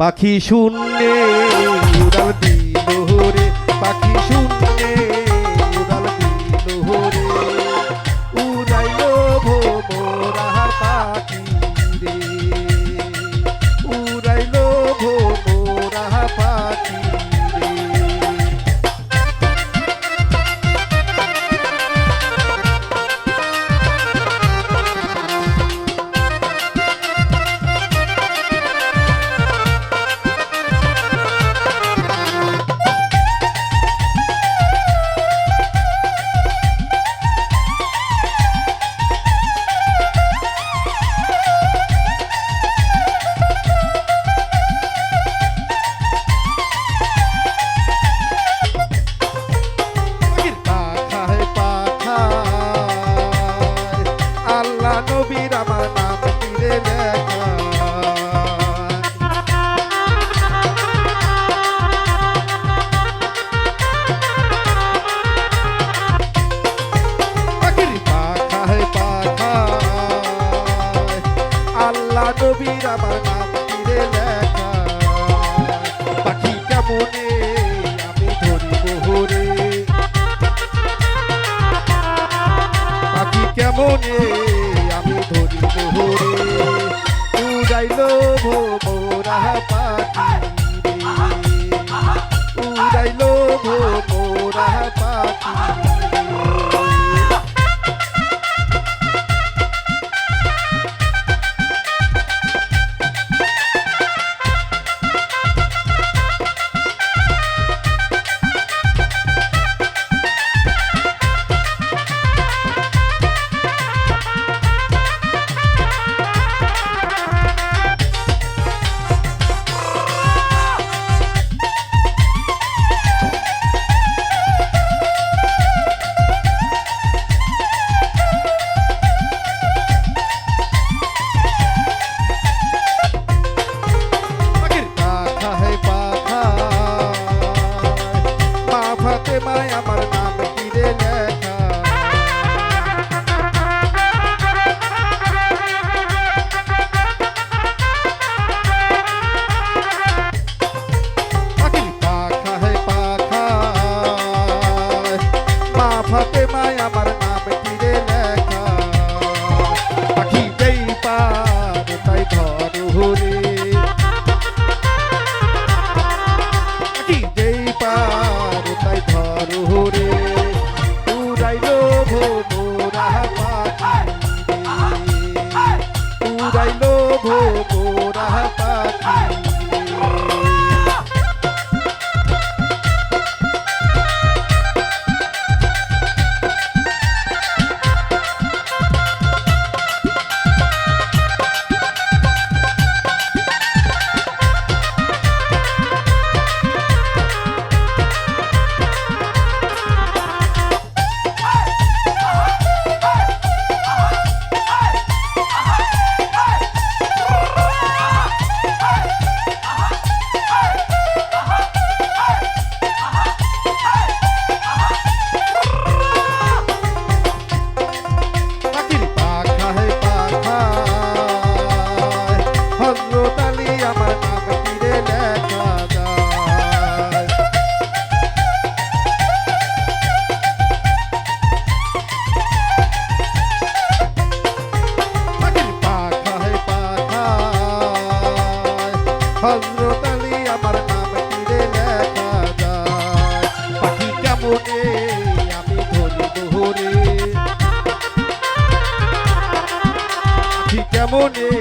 পাখি শূন্যে পাখি শূন্য কবির আমার তীরে লেখা। পাখি কেমনে আমি ধরি হরে? পাখি কেমনে আমি ধরিব হরে? উড়াইল ভো পাখি উড়াইল ভো পাখি Oh. মনে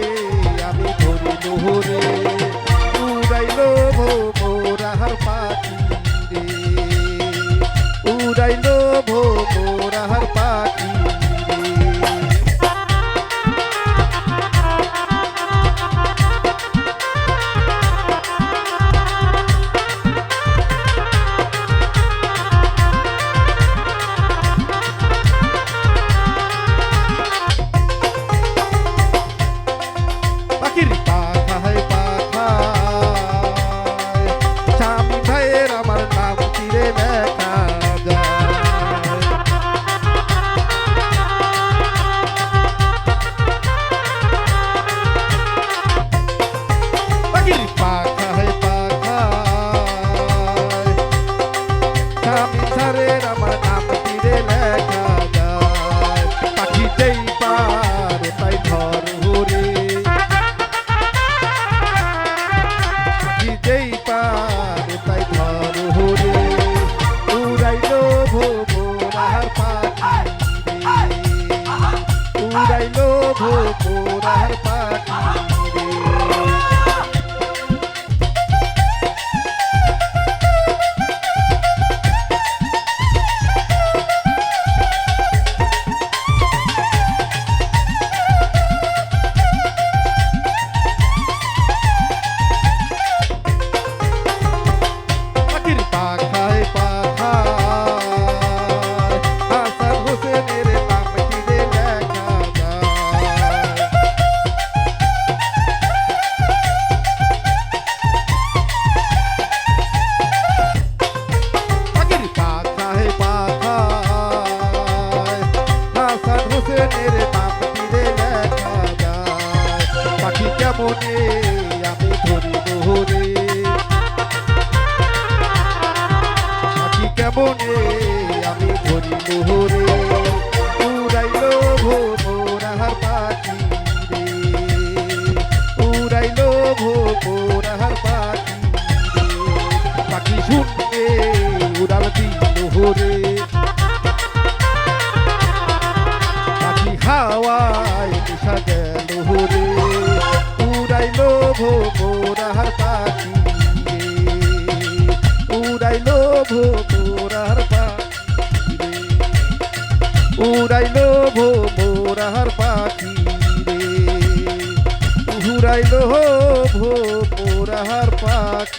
পাপের পাপ তীরে দেখা যায়। পাখি কেমনে আমি ধরি মোহরে? পাখি কেমনে আমি ধরি মোহরে? উড়াইলো ভোমরাহার পাখি